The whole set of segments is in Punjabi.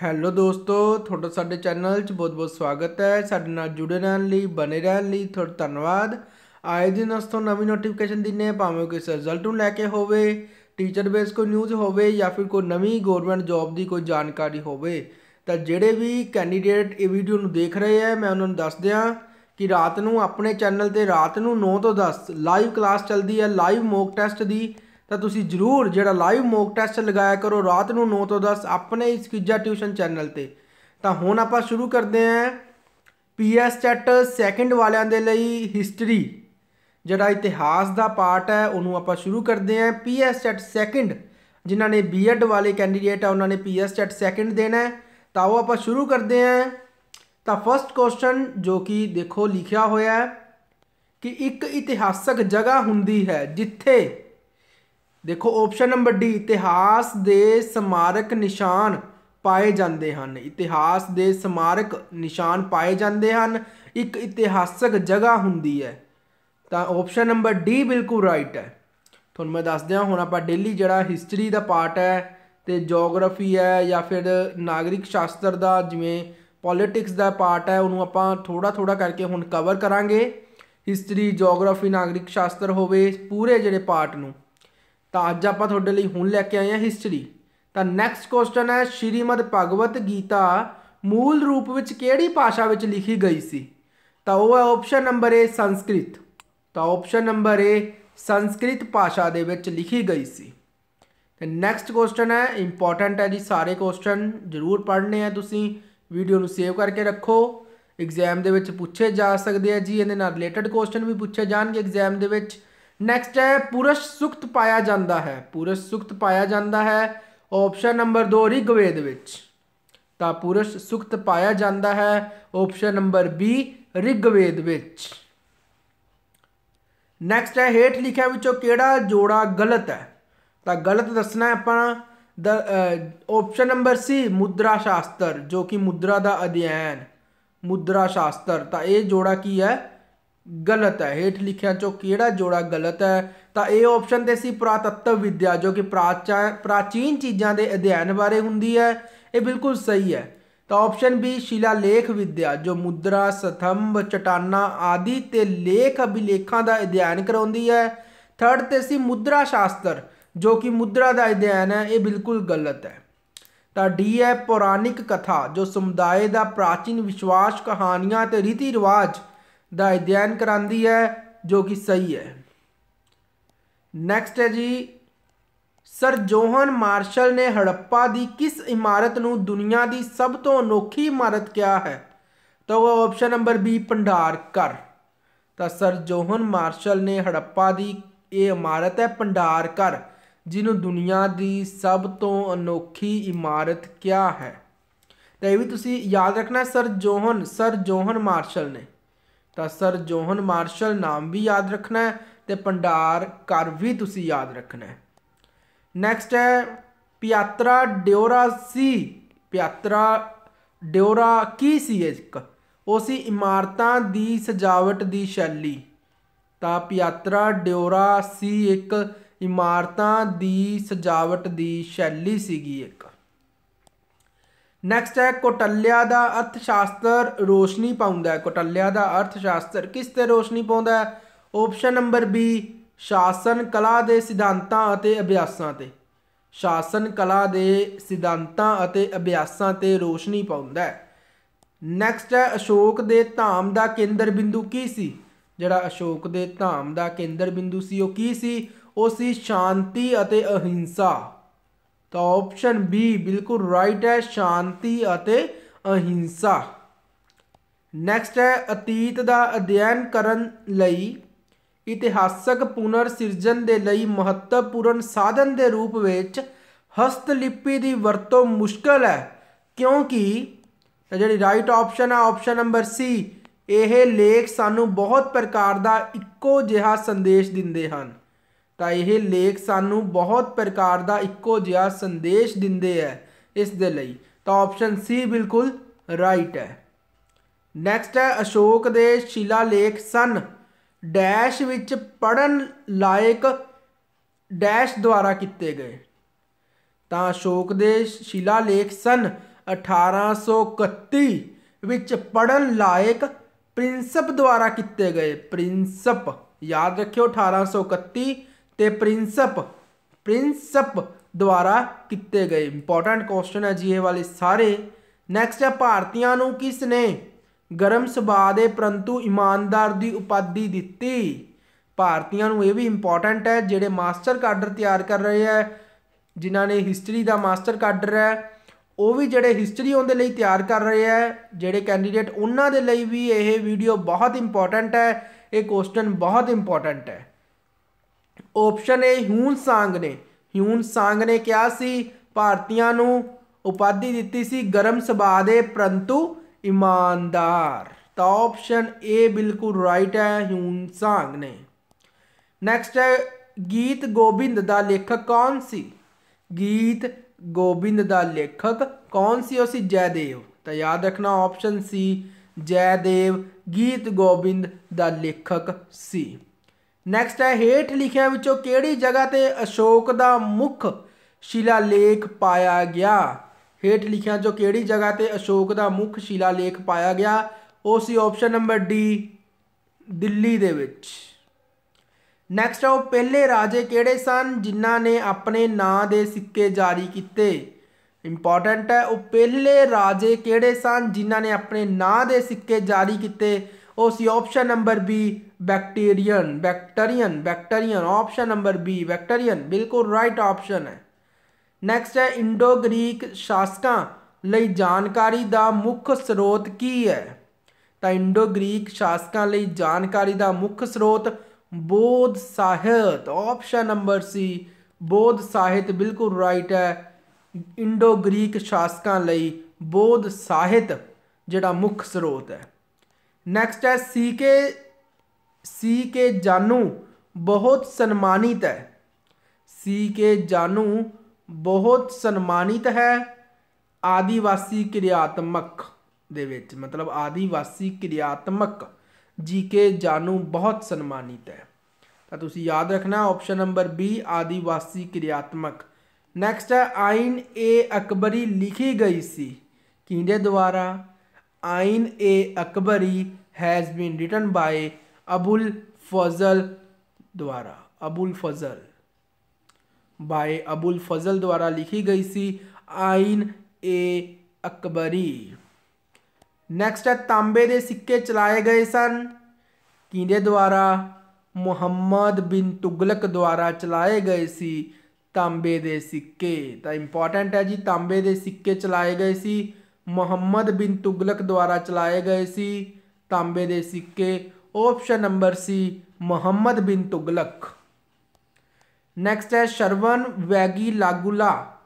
ਹੈਲੋ ਦੋਸਤੋ, ਤੁਹਾਡਾ ਸਾਡੇ ਚੈਨਲ 'ਚ ਬਹੁਤ-ਬਹੁਤ ਸਵਾਗਤ ਹੈ। ਸਾਡੇ ਨਾਲ ਜੁੜੇ ਰਹਿਣ ਲਈ ਬਨੇ ਰਹਿਣ ਲਈ ਤੁਹਾਡਾ ਧੰਨਵਾਦ। ਆਏ ਦਿਨ ਉਸ ਤੋਂ ਨਵੀਂ ਨੋਟੀਫਿਕੇਸ਼ਨ ਦਿੰਨੇ ਭਾਵੇਂ ਕਿਸੇ ਰਿਜ਼ਲਟ ਨੂੰ ਲੈ ਕੇ ਹੋਵੇ ਟੀਚਰ ਬੇਸ ਕੋਈ ਨਿਊਜ਼ ਹੋਵੇ ਜਾਂ ਫਿਰ ਕੋਈ ਨਵੀਂ ਗਵਰਨਮੈਂਟ ਜੌਬ ਦੀ ਕੋਈ ਜਾਣਕਾਰੀ ਹੋਵੇ। ਤਾਂ ਜਿਹੜੇ ਵੀ ਕੈਂਡੀਡੇਟ ਇਹ ਵੀਡੀਓ ਨੂੰ ਦੇਖ ਰਹੇ ਆ ਮੈਂ ਉਹਨਾਂ ਨੂੰ ਦੱਸ ਦਿਆਂ ਕਿ ਰਾਤ ਨੂੰ ਆਪਣੇ ਚੈਨਲ ਤੇ ਰਾਤ ਨੂੰ 9 ਤੋਂ 10 ਲਾਈਵ ਕਲਾਸ ਚੱਲਦੀ ਹੈ ਲਾਈਵ ਮੌਕ ਟੈਸਟ ਦੀ। ਤਾਂ ਤੁਸੀਂ ਜਰੂਰ ਜਿਹੜਾ ਲਾਈਵ ਮੌਕ ਟੈਸਟ ਲਗਾਇਆ ਕਰੋ ਰਾਤ ਨੂੰ 9 ਤੋਂ 10 ਆਪਣੇ ਇਸ ਕਿਜਾ ਟਿਊਸ਼ਨ ਚੈਨਲ ਤੇ। ਤਾਂ ਹੁਣ ਆਪਾਂ ਸ਼ੁਰੂ ਕਰਦੇ ਹਾਂ ਪੀਐਸ ਚੈਟ ਸੈਕੰਡ ਵਾਲਿਆਂ ਦੇ ਲਈ ਹਿਸਟਰੀ ਜਿਹੜਾ ਇਤਿਹਾਸ ਦਾ ਪਾਰਟ ਹੈ, ਉਹਨੂੰ ਆਪਾਂ ਸ਼ੁਰੂ ਕਰਦੇ ਹਾਂ। ਪੀਐਸ ਚੈਟ ਸੈਕੰਡ ਜਿਨ੍ਹਾਂ ਨੇ ਬੀਐਡ ਵਾਲੇ ਕੈਂਡੀਡੇਟ ਆ, ਉਹਨਾਂ ਨੇ ਪੀਐਸ ਚੈਟ ਸੈਕੰਡ ਦੇਣਾ ਤਾਂ ਉਹ ਆਪਾਂ ਸ਼ੁਰੂ ਕਰਦੇ ਹਾਂ। ਤਾਂ ਫਰਸਟ ਕੁਐਸਚਨ ਜੋ ਕਿ ਦੇਖੋ, ਲਿਖਿਆ ਹੋਇਆ ਹੈ ਕਿ ਇੱਕ ਇਤਿਹਾਸਕ ਜਗ੍ਹਾ ਹੁੰਦੀ ਹੈ ਜਿੱਥੇ ਦੇਖੋ ਆਪਸ਼ਨ ਨੰਬਰ ਡੀ ਇਤਿਹਾਸ ਦੇ ਸਮਾਰਕ ਨਿਸ਼ਾਨ ਪਾਏ ਜਾਂਦੇ ਹਨ। ਇਤਿਹਾਸ ਦੇ ਸਮਾਰਕ ਨਿਸ਼ਾਨ ਪਾਏ ਜਾਂਦੇ ਹਨ। ਇੱਕ ਇਤਿਹਾਸਕ ਜਗ੍ਹਾ ਹੁੰਦੀ ਹੈ। ਤਾਂ ਆਪਸ਼ਨ ਨੰਬਰ ਡੀ ਬਿਲਕੁਲ ਰਾਈਟ ਹੈ। ਤੁਹਾਨੂੰ ਮੈਂ ਦੱਸ ਦਿਆਂ, ਹੁਣ ਆਪਾਂ ਡੇਲੀ ਜਿਹੜਾ ਹਿਸਟਰੀ ਦਾ ਪਾਰਟ ਹੈ ਤੇ ਜੀਓਗ੍ਰਾਫੀ ਹੈ ਜਾਂ ਫਿਰ ਨਾਗਰਿਕ ਸ਼ਾਸਤਰ ਦਾ, ਜਿਵੇਂ ਪੋਲਿਟਿਕਸ ਦਾ ਪਾਰਟ ਹੈ, ਉਹਨੂੰ ਆਪਾਂ ਥੋੜਾ ਥੋੜਾ ਕਰਕੇ ਹੁਣ ਕਵਰ ਕਰਾਂਗੇ। ਹਿਸਟਰੀ ਜੀਓਗ੍ਰਾਫੀ ਨਾਗਰਿਕ ਸ਼ਾਸਤਰ ਹੋਵੇ, ਪੂਰੇ ਜਿਹੜੇ ਪਾਰਟ ਨੂੰ। ਤਾਂ ਅੱਜ ਆਪਾਂ ਤੁਹਾਡੇ ਲਈ ਹੁਣ ਲੈ ਕੇ ਆਏ ਹਾਂ ਹਿਸਟਰੀ ਤਾਂ ਨੈਕਸਟ ਕੁਐਸਚਨ ਹੈ, ਸ਼੍ਰੀਮਦ ਭਗਵਤ ਗੀਤਾ ਮੂਲ ਰੂਪ ਵਿੱਚ ਕਿਹੜੀ ਭਾਸ਼ਾ ਵਿੱਚ ਲਿਖੀ ਗਈ ਸੀ? ਤਾਂ ਉਹ ਹੈ ਆਪਸ਼ਨ ਨੰਬਰ ਏ ਸੰਸਕ੍ਰਿਤ। ਤਾਂ ਆਪਸ਼ਨ ਨੰਬਰ ਏ ਸੰਸਕ੍ਰਿਤ ਭਾਸ਼ਾ ਦੇ ਵਿੱਚ ਲਿਖੀ ਗਈ ਸੀ। ਤੇ ਨੈਕਸਟ ਕੁਐਸਚਨ ਹੈ ਇੰਪੋਰਟੈਂਟ ਹੈ ਜੀ ਸਾਰੇ ਕੁਐਸਚਨ ਜ਼ਰੂਰ ਪੜ੍ਹਨੇ ਆ ਤੁਸੀਂ। ਵੀਡੀਓ ਨੂੰ ਸੇਵ ਕਰਕੇ ਰੱਖੋ। ਐਗਜ਼ਾਮ ਦੇ ਵਿੱਚ ਪੁੱਛੇ ਜਾ ਸਕਦੇ ਆ ਜੀ, ਇਹਦੇ ਨਾਲ ਰਿਲੇਟਡ ਕੁਐਸਚਨ ਵੀ ਪੁੱਛੇ ਜਾਣਗੇ ਐਗਜ਼ਾਮ ਦੇ ਵਿੱਚ। ਨੈਕਸਟ ਹੈ, ਪੁਰਸ਼ ਸੁਖਤ ਪਾਇਆ ਜਾਂਦਾ ਹੈ। ਪੁਰਸ਼ ਸੁਖਤ ਪਾਇਆ ਜਾਂਦਾ ਹੈ। ਆਪਸ਼ਨ ਨੰਬਰ 2 ਰਿਗਵੇਦ ਵਿੱਚ। ਤਾਂ ਪੁਰਸ਼ ਸੁਖਤ ਪਾਇਆ ਜਾਂਦਾ ਹੈ। ਆਪਸ਼ਨ ਨੰਬਰ B, ਰਿਗਵੇਦ ਵਿੱਚ। ਨੈਕਸਟ ਹੈ, ਹੇਠ ਲਿਖਿਆ ਵਿੱਚੋਂ ਕਿਹੜਾ ਜੋੜਾ ਗਲਤ ਹੈ? ਤਾਂ ਗਲਤ ਦੱਸਣਾ ਹੈ ਆਪਾਂ ਆਪਸ਼ਨ ਨੰਬਰ ਸੀ ਮੁਦਰਾ ਸ਼ਾਸਤਰ, ਜੋ ਕਿ ਮੁਦਰਾ ਦਾ ਅਧਿਐਨ। ਮੁਦਰਾ ਸ਼ਾਸਤਰ, ਤਾਂ ਇਹ ਜੋੜਾ ਕੀ ਹੈ? ਗਲਤ ਹੈ। ਹੇਠ ਲਿਖਿਆ ਚੋਂ ਕਿਹੜਾ ਜੋੜਾ ਗਲਤ ਹੈ? ਤਾਂ ਇਹ ਆਪਸ਼ਨ ਤੇ ਸੀ ਪ੍ਰਾਤਤਵ ਵਿਦਿਆ, ਜੋ ਕਿ ਪ੍ਰਾਚੀਨ ਚੀਜ਼ਾਂ ਦੇ ਅਧਿਐਨ ਬਾਰੇ ਹੁੰਦੀ ਹੈ। ਇਹ ਬਿਲਕੁਲ ਸਹੀ ਹੈ। ਤਾਂ ਆਪਸ਼ਨ ਬੀ ਸ਼ਿਲਾਲੇਖ ਵਿਦਿਆ, ਜੋ ਮੁਦਰਾ, ਸਥੰਭ, ਚਟਾਨਾ ਆਦਿ ਤੇ ਲੇਖ ਅਭਿਲੇਖਾਂ ਦਾ ਅਧਿਐਨ ਕਰਾਉਂਦੀ ਹੈ। ਥਰਡ ਤੇ ਸੀ ਮੁਦਰਾ ਸ਼ਾਸਤਰ, ਜੋ ਕਿ ਮੁਦਰਾ ਦਾ ਅਧਿਐਨ ਹੈ। ਇਹ ਬਿਲਕੁਲ ਗਲਤ ਹੈ। ਤਾਂ ਡੀ ਹੈ ਪੌਰਾਣਿਕ ਕਥਾ, ਜੋ ਸਮੁਦਾਇ ਦਾ ਪ੍ਰਾਚੀਨ ਵਿਸ਼ਵਾਸ, ਕਹਾਣੀਆਂ ਤੇ ਰੀਤੀ ਰਿਵਾਜ ਦਾ ਅਧਿਐਨ ਕਰਾਂਦੀ ਹੈ, ਜੋ ਕਿ ਸਹੀ ਹੈ। ਨੈਕਸਟ ਹੈ ਜੀ, ਸਰ ਜੋਹਨ ਮਾਰਸ਼ਲ ਨੇ ਹੜੱਪਾ ਦੀ ਕਿਸ ਇਮਾਰਤ ਨੂੰ ਦੁਨੀਆ ਦੀ ਸਭ ਤੋਂ ਅਨੋਖੀ ਇਮਾਰਤ ਕਿਹਾ ਹੈ? ਤਾਂ ਉਹ ਆਪਸ਼ਨ ਨੰਬਰ ਬੀ ਭੰਡਾਰ ਘਰ ਤਾਂ ਸਰ ਜੋਹਨ ਮਾਰਸ਼ਲ ਨੇ ਹੜੱਪਾ ਦੀ ਇਹ ਇਮਾਰਤ ਹੈ ਭੰਡਾਰ ਘਰ ਜਿਹਨੂੰ ਦੁਨੀਆ ਦੀ ਸਭ ਤੋਂ ਅਨੋਖੀ ਇਮਾਰਤ ਕਿਹਾ ਹੈ। ਤਾਂ ਇਹ ਵੀ ਤੁਸੀਂ ਯਾਦ ਰੱਖਣਾ sir John sir John Marshall ਨੇ। ਤਾਂ ਸਰ ਜੋਹਨ ਮਾਰਸ਼ਲ ਨਾਮ ਵੀ ਯਾਦ ਰੱਖਣਾ ਹੈ ਤੇ ਭੰਡਾਰ ਘਰ ਵੀ ਤੁਸੀਂ ਯਾਦ ਰੱਖਣਾ ਹੈ। ਨੈਕਸਟ ਹੈ, ਪਿਆਤਰਾ ਡਿਓਰਾ ਸੀ। ਪਿਆਤਰਾ ਡਿਓਰਾ ਕੀ ਸੀ ਇੱਕ? ਉਹ ਸੀ ਇਮਾਰਤਾਂ ਦੀ ਸਜਾਵਟ ਦੀ ਸ਼ੈਲੀ। ਤਾਂ ਪਿਆਤਰਾ ਡਿਓਰਾ ਸੀ ਇੱਕ, ਇਮਾਰਤਾਂ ਦੀ ਸਜਾਵਟ ਦੀ ਸ਼ੈਲੀ ਸੀਗੀ ਇੱਕ। ਨੈਕਸਟ ਹੈ, ਕੋਟਲਿਆ ਦਾ ਅਰਥ ਸ਼ਾਸਤਰ ਰੋਸ਼ਨੀ ਪਾਉਂਦਾ ਹੈ। ਕੋਟਲਿਆ ਦਾ ਅਰਥ ਸ਼ਾਸਤਰ ਕਿਸ ਤੇ ਰੋਸ਼ਨੀ ਪਾਉਂਦਾ ਹੈ? ਆਪਸ਼ਨ ਨੰਬਰ ਬੀ ਸ਼ਾਸਨ ਕਲਾ ਦੇ ਸਿਧਾਂਤਾਂ ਅਤੇ ਅਭਿਆਸਾਂ ਤੇ। ਸ਼ਾਸਨ ਕਲਾ ਦੇ ਸਿਧਾਂਤਾਂ ਅਤੇ ਅਭਿਆਸਾਂ ਤੇ ਰੋਸ਼ਨੀ ਪਾਉਂਦਾ ਹੈ। ਨੈਕਸਟ ਹੈ, ਅਸ਼ੋਕ ਦੇ ਧਾਮ ਦਾ ਕੇਂਦਰ ਬਿੰਦੂ ਕੀ ਸੀ? ਜਿਹੜਾ ਅਸ਼ੋਕ ਦੇ ਧਾਮ ਦਾ ਕੇਂਦਰ ਬਿੰਦੂ ਸੀ, ਉਹ ਕੀ ਸੀ? ਉਹ ਸੀ ਸ਼ਾਂਤੀ ਅਤੇ ਅਹਿੰਸਾ। ਤਾਂ ਆਪਸ਼ਨ ਬੀ ਬਿਲਕੁਲ ਰਾਈਟ ਹੈ, ਸ਼ਾਂਤੀ ਅਤੇ ਅਹਿੰਸਾ। ਨੈਕਸਟ ਹੈ, ਅਤੀਤ ਦਾ ਅਧਿਐਨ ਕਰਨ ਲਈ ਇਤਿਹਾਸਕ ਪੁਨਰ ਸਿਰਜਣ ਦੇ ਲਈ ਮਹੱਤਵਪੂਰਨ ਸਾਧਨ ਦੇ ਰੂਪ ਵਿੱਚ ਹਸਤਲਿਪੀ ਦੀ ਵਰਤੋਂ ਮੁਸ਼ਕਲ ਹੈ, ਕਿਉਂਕਿ ਜਿਹੜੀ ਰਾਈਟ ਆਪਸ਼ਨ ਹੈ ਆਪਸ਼ਨ ਨੰਬਰ ਸੀ ਇਹ ਲੇਖ ਸਾਨੂੰ ਬਹੁਤ ਪ੍ਰਕਾਰ ਦਾ ਇੱਕੋ ਜਿਹਾ ਸੰਦੇਸ਼ ਦਿੰਦੇ ਹਨ। ਤਾਂ ਇਹ ਲੇਖ ਸਾਨੂੰ ਬਹੁਤ ਪ੍ਰਕਾਰ ਦਾ ਇੱਕੋ ਜਿਹਾ ਸੰਦੇਸ਼ ਦਿੰਦੇ ਹੈ ਇਸ ਦੇ ਲਈ। ਤਾਂ ਆਪਸ਼ਨ ਸੀ ਬਿਲਕੁਲ ਰਾਈਟ ਹੈ। ਨੈਕਸਟ ਹੈ ਅਸ਼ੋਕ ਦੇ ਸ਼ਿਲਾ ਲੇਖ ਸਨ। ਡੈਸ਼ ਵਿੱਚ ਪੜਨ ਲਾਇਕ ਡੈਸ਼ ਦੁਆਰਾ ਕੀਤੇ ਗਏ। ਤਾਂ ਅਸ਼ੋਕ ਦੇ ਸ਼ਿਲਾ ਲੇਖ ਸਨ 1831 ਵਿੱਚ ਪੜਨ ਲਾਇਕ ਪ੍ਰਿੰਸਪ ਦੁਆਰਾ ਕੀਤੇ ਗਏ। ਪ੍ਰਿੰਸਪ, ਯਾਦ ਰੱਖਿਓ 1831 ਤੇ ਪ੍ਰਿੰਸਪ ਪ੍ਰਿੰਸਪ ਦੁਆਰਾ ਕੀਤੇ ਗਏ। ਇੰਪੋਰਟੈਂਟ ਕੁਐਸਚਨ ਹੈ ਜੀ ਇਹ ਵਾਲੇ ਸਾਰੇ। ਨੈਕਸਟ ਹੈ, ਭਾਰਤੀਆਂ ਨੂੰ ਕਿਸ ਨੇ ਗਰਮ ਸੁਭਾਅ ਦੇ ਪਰੰਤੂ ਇਮਾਨਦਾਰ ਦੀ ਉਪਾਧੀ ਦਿੱਤੀ? ਭਾਰਤੀਆਂ ਨੂੰ ਇਹ ਵੀ ਇੰਪੋਰਟੈਂਟ ਹੈ, ਜਿਹੜੇ ਮਾਸਟਰ ਕਾਡਰ ਤਿਆਰ ਕਰ ਰਹੇ ਹੈ, ਜਿਨ੍ਹਾਂ ਨੇ ਹਿਸਟਰੀ ਦਾ ਮਾਸਟਰ ਕਾਡਰ ਹੈ, ਉਹ ਵੀ ਜਿਹੜੇ ਹਿਸਟਰੀ ਉਹਦੇ ਲਈ ਤਿਆਰ ਕਰ ਰਹੇ ਹੈ, ਜਿਹੜੇ ਕੈਂਡੀਡੇਟ ਉਹਨਾਂ ਦੇ ਲਈ ਵੀ ਇਹ ਵੀਡੀਓ ਬਹੁਤ ਇੰਪੋਰਟੈਂਟ ਹੈ, ਇਹ ਕੁਐਸਚਨ ਬਹੁਤ ਇੰਪੋਰਟੈਂਟ ਹੈ। ਆਪਸ਼ਨ ਏ ਹਿਊਨ ਸਾਂਗ ਨੇ। ਹਿਊਨ ਸਾਂਗ ਨੇ ਕਿਹਾ ਸੀ, ਭਾਰਤੀਆਂ ਨੂੰ ਉਪਾਧੀ ਦਿੱਤੀ ਸੀ ਗਰਮ ਸੁਭਾਅ ਦੇ, ਪਰੰਤੂ ਇਮਾਨਦਾਰ। ਤਾਂ ਆਪਸ਼ਨ ਏ ਬਿਲਕੁਲ ਰਾਈਟ ਹੈ ਹਿਊਨ ਸਾਂਗ ਨੇ। ਨੈਕਸਟ ਹੈ ਗੀਤ ਗੋਬਿੰਦ ਦਾ ਲੇਖਕ ਕੌਣ ਸੀ? ਗੀਤ ਗੋਬਿੰਦ ਦਾ ਲੇਖਕ ਕੌਣ ਸੀ? ਉਹ ਸੀ ਜੈਦੇਵ। ਤਾਂ ਯਾਦ ਰੱਖਣਾ ਆਪਸ਼ਨ ਸੀ ਜੈਦੇਵ। ਗੀਤ ਗੋਬਿੰਦ ਦਾ ਲੇਖਕ ਸੀ। ਨੈਕਸਟ ਹੈ, ਹੇਠ ਲਿਖਿਆਂ ਵਿੱਚੋਂ ਕਿਹੜੀ ਜਗ੍ਹਾ ਤੇ ਅਸ਼ੋਕ ਦਾ ਮੁੱਖ ਸ਼ਿਲਾਲੇਖ ਪਾਇਆ ਗਿਆ? ਹੇਠ ਲਿਖਿਆਂ ਚੋਂ ਕਿਹੜੀ ਜਗ੍ਹਾ ਤੇ ਅਸ਼ੋਕ ਦਾ ਮੁੱਖ ਸ਼ਿਲਾਲੇਖ ਪਾਇਆ ਗਿਆ? ਉਹ ਸੀ ਆਪਸ਼ਨ ਨੰਬਰ ਡੀ ਦਿੱਲੀ ਦੇ ਵਿੱਚ। ਨੈਕਸਟ ਉਹ ਪਹਿਲੇ ਰਾਜੇ ਕਿਹੜੇ ਸਨ ਜਿਨ੍ਹਾਂ ਨੇ ਆਪਣੇ ਨਾਂ ਦੇ ਸਿੱਕੇ ਜਾਰੀ ਕੀਤੇ? ਇੰਪੋਰਟੈਂਟ ਹੈ, ਉਹ ਪਹਿਲੇ ਰਾਜੇ ਕਿਹੜੇ ਸਨ ਜਿਨ੍ਹਾਂ ਨੇ ਆਪਣੇ ਨਾਂ ਦੇ ਸਿੱਕੇ ਜਾਰੀ ਕੀਤੇ? ਉਹ ਸੀ option number B Bactrian Bactrian Bactrian option number B Bactrian ਬਿਲਕੁਲ ਰਾਈਟ ਆਪਸ਼ਨ ਹੈ ਨੈਕਸਟ ਹੈ ਇੰਡੋ ਗ੍ਰੀਕ ਸ਼ਾਸਕਾਂ ਲਈ ਜਾਣਕਾਰੀ ਦਾ ਮੁੱਖ ਸਰੋਤ ਕੀ ਹੈ ਤਾਂ ਇੰਡੋ ਗ੍ਰੀਕ ਸ਼ਾਸਕਾਂ ਲਈ ਜਾਣਕਾਰੀ ਦਾ ਮੁੱਖ ਸਰੋਤ ਬੋਧ ਸਾਹਿਤ ਆਪਸ਼ਨ ਨੰਬਰ ਸੀ ਬੋਧ ਸਾਹਿਤ ਬਿਲਕੁਲ ਰਾਈਟ ਹੈ ਇੰਡੋ ਗ੍ਰੀਕ ਸ਼ਾਸਕਾਂ ਲਈ ਬੋਧ ਸਾਹਿਤ ਜਿਹੜਾ ਮੁੱਖ ਸਰੋਤ ਹੈ ਨੈਕਸਟ ਹੈ ਸੀ ਕੇ ਸੀ ਕੇ ਜਾਨੂ ਬਹੁਤ ਸਨਮਾਨਿਤ ਹੈ। ਸੀ ਕੇ ਜਾਨੂ ਬਹੁਤ ਸਨਮਾਨਿਤ ਹੈ ਆਦੀਵਾਸੀ ਕਿਰਿਆਤਮਕ ਦੇ ਵਿੱਚ, ਮਤਲਬ ਆਦੀਵਾਸੀ ਕਿਰਿਆਤਮਕ। ਜੀ ਕੇ ਜਾਨੂ ਬਹੁਤ ਸਨਮਾਨਿਤ ਹੈ। ਤਾਂ ਤੁਸੀਂ ਯਾਦ ਰੱਖਣਾ ਆਪਸ਼ਨ ਨੰਬਰ ਬੀ ਆਦੀਵਾਸੀ ਕਿਰਿਆਤਮਕ। ਨੈਕਸਟ ਹੈ ਆਇਨ ਏ ਅਕਬਰੀ ਲਿਖੀ ਗਈ ਸੀ। ਕਿਹਦੇ ਦੁਆਰਾ? Ain e Akbari has been written by Abul Fazl ਦੁਆਰਾ ਅਬੁਲ ਫਜ਼ਲ ਬਾਈ ਅਬੁਲ ਫਜ਼ਲ ਦੁਆਰਾ ਲਿਖੀ ਗਈ ਸੀ ਆਇਨ ਏ ਅਕਬਰੀ ਨੈਕਸਟ ਹੈ ਤਾਂਬੇ ਦੇ ਸਿੱਕੇ ਚਲਾਏ ਗਏ ਸਨ ਕਿਹਦੇ ਦੁਆਰਾ ਮੁਹੰਮਦ ਬਿਨ ਤੁਗਲਕ ਦੁਆਰਾ ਚਲਾਏ ਗਏ ਸੀ ਤਾਂਬੇ ਦੇ ਸਿੱਕੇ ਤਾਂ ਇੰਪੋਰਟੈਂਟ ਹੈ ਜੀ ਤਾਂਬੇ ਦੇ ਸਿੱਕੇ ਚਲਾਏ ਗਏ ਸੀ ਮੁਹੰਮਦ ਬਿਨ ਤੁਗਲਕ ਦੁਆਰਾ ਚਲਾਏ ਗਏ ਸੀ ਤਾਂਬੇ ਦੇ ਸਿੱਕੇ। ਆਪਸ਼ਨ ਨੰਬਰ ਸੀ ਮੁਹੰਮਦ ਬਿਨ ਤੁਗਲਕ। ਨੈਕਸਟ ਹੈ ਸ਼ਰਵਨ ਵੈਗੀ ਲਾਗੂਲਾ।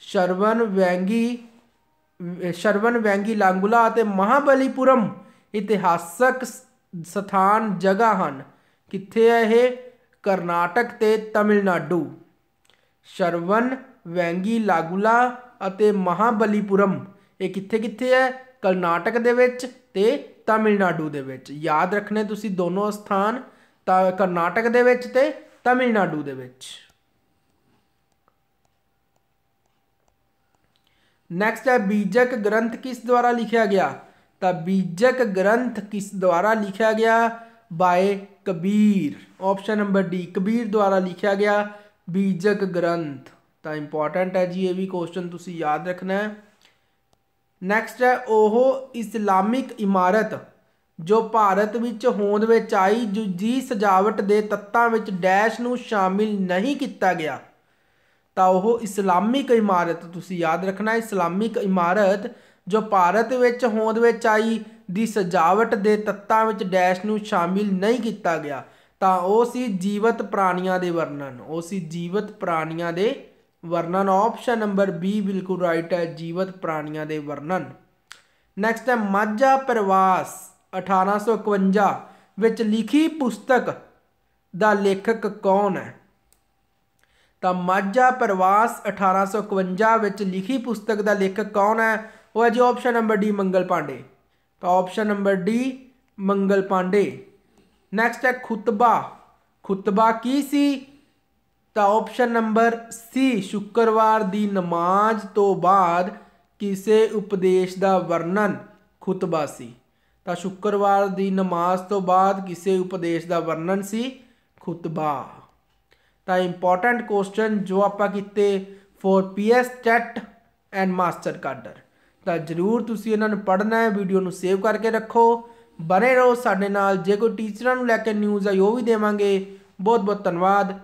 ਸ਼ਰਵਨ ਵੈਂਗੀ ਸ਼ਰਵਨ ਵੈਂਗੀ ਲਾਂਗੁਲਾ ਅਤੇ ਮਹਾਬਲੀਪੁਰਮ ਇਤਿਹਾਸਕ ਸਥਾਨ ਜਗ੍ਹਾ ਹਨ। ਕਿੱਥੇ ਹੈ ਇਹ? ਕਰਨਾਟਕ ਤੇ ਤਮਿਲਨਾਡੂ। ਸ਼ਰਵਨ ਵੈਂਗੀ ਲਾਗੁਲਾ ਅਤੇ ਮਹਾਬਲੀਪੁਰਮ। ਇਹ ਕਿੱਥੇ ਕਿੱਥੇ ਹੈ? ਕਰਨਾਟਕ ਦੇ ਵਿੱਚ ਤੇ ਤਾਮਿਲਨਾਡੂ ਦੇ ਵਿੱਚ। ਯਾਦ ਰੱਖਣੇ ਤੁਸੀਂ ਦੋਨੋਂ ਸਥਾਨ ਤਾਂ ਕਰਨਾਟਕ ਦੇ ਵਿੱਚ ਤੇ ਤਾਮਿਲਨਾਡੂ ਦੇ ਵਿੱਚ। ਨੈਕਸਟ ਹੈ ਬੀਜਕ ਗ੍ਰੰਥ ਕਿਸ ਦੁਆਰਾ ਲਿਖਿਆ ਗਿਆ? ਤਾਂ ਬੀਜਕ ਗ੍ਰੰਥ ਕਿਸ ਦੁਆਰਾ ਲਿਖਿਆ ਗਿਆ? By Kabir. Option number D Kabir ਦੁਆਰਾ ਲਿਖਿਆ ਗਿਆ ਬੀਜਕ ਗ੍ਰੰਥ। ਤਾਂ ਇੰਪੋਰਟੈਂਟ ਹੈ ਜੀ, ਇਹ ਵੀ ਕੁਐਸਚਨ ਤੁਸੀਂ ਯਾਦ ਰੱਖਣਾ ਹੈ। ਨੈਕਸਟ ਹੈ ਉਹ ਇਸਲਾਮਿਕ ਇਮਾਰਤ, ਜੋ ਭਾਰਤ ਵਿੱਚ ਹੋਂਦ ਵਿੱਚ ਆਈ ਜੋ ਸਜਾਵਟ ਦੇ ਤੱਤਾਂ ਵਿੱਚ ਡੈਸ਼ ਨੂੰ ਸ਼ਾਮਿਲ ਨਹੀਂ ਕੀਤਾ ਗਿਆ। ਤਾਂ ਉਹ ਇਸਲਾਮਿਕ ਇਮਾਰਤ, ਤੁਸੀਂ ਯਾਦ ਰੱਖਣਾ, ਇਸਲਾਮਿਕ ਇਮਾਰਤ ਜੋ ਭਾਰਤ ਵਿੱਚ ਹੋਂਦ ਵਿੱਚ ਆਈ, ਦੀ ਸਜਾਵਟ ਦੇ ਤੱਤਾਂ ਵਿੱਚ ਡੈਸ਼ ਨੂੰ ਸ਼ਾਮਿਲ ਨਹੀਂ ਕੀਤਾ ਗਿਆ। ਤਾਂ ਉਹ ਸੀ ਜੀਵਤ ਪ੍ਰਾਣੀਆਂ ਦੇ ਵਰਣਨ, ਉਹ ਸੀ ਜੀਵਤ ਪ੍ਰਾਣੀਆਂ ਦੇ ਵਰਣਨ ਆਪਸ਼ਨ ਨੰਬਰ ਬੀ ਬਿਲਕੁਲ ਰਾਈਟ ਹੈ, ਜੀਵਤ ਪ੍ਰਾਣੀਆਂ ਦੇ ਵਰਣਨ। ਨੈਕਸਟ ਹੈ, ਮਾਝਾ ਪ੍ਰਵਾਸ 1851 ਵਿੱਚ ਲਿਖੀ ਪੁਸਤਕ ਦਾ ਲੇਖਕ ਕੌਣ ਹੈ? ਤਾਂ ਮਾਝਾ ਪ੍ਰਵਾਸ 1851 ਵਿੱਚ ਲਿਖੀ ਪੁਸਤਕ ਦਾ ਲੇਖਕ ਕੌਣ ਹੈ? ਉਹ ਹੈ ਜੀ option number D Mangal Pandey. ਤਾਂ option number D Mangal Pandey. Next ਹੈ, ਖੁਤਬਾ। ਖੁਤਬਾ ਕੀ ਸੀ? ਤਾਂ ਆਪਸ਼ਨ ਨੰਬਰ ਸੀ ਸ਼ੁੱਕਰਵਾਰ ਦੀ ਨਮਾਜ਼ ਤੋਂ ਬਾਅਦ ਕਿਸੇ ਉਪਦੇਸ਼ ਦਾ ਵਰਣਨ ਖੁਤਬਾ ਸੀ। ਤਾਂ ਸ਼ੁੱਕਰਵਾਰ ਦੀ ਨਮਾਜ਼ ਤੋਂ ਬਾਅਦ ਕਿਸੇ ਉਪਦੇਸ਼ ਦਾ ਵਰਣਨ ਸੀ ਖੁਤਬਾ। ਤਾਂ ਇੰਪੋਰਟੈਂਟ ਕੁਐਸਚਨ ਜੋ ਆਪਾਂ ਕੀਤੇ for PS chat and master cadre ਤਾਂ ਜਰੂਰ ਤੁਸੀਂ ਇਹਨਾਂ ਨੂੰ ਪੜ੍ਹਨਾ ਹੈ ਵੀਡੀਓ ਨੂੰ ਸੇਵ ਕਰਕੇ ਰੱਖੋ। ਬਨੇ ਰਹੋ ਸਾਡੇ ਨਾਲ। ਜੇ ਕੋਈ ਟੀਚਰਾਂ ਨੂੰ ਲੈ ਕੇ ਨਿਊਜ਼ ਆਈ, ਉਹ ਵੀ ਦੇਵਾਂਗੇ। ਬਹੁਤ ਬਹੁਤ ਧੰਨਵਾਦ।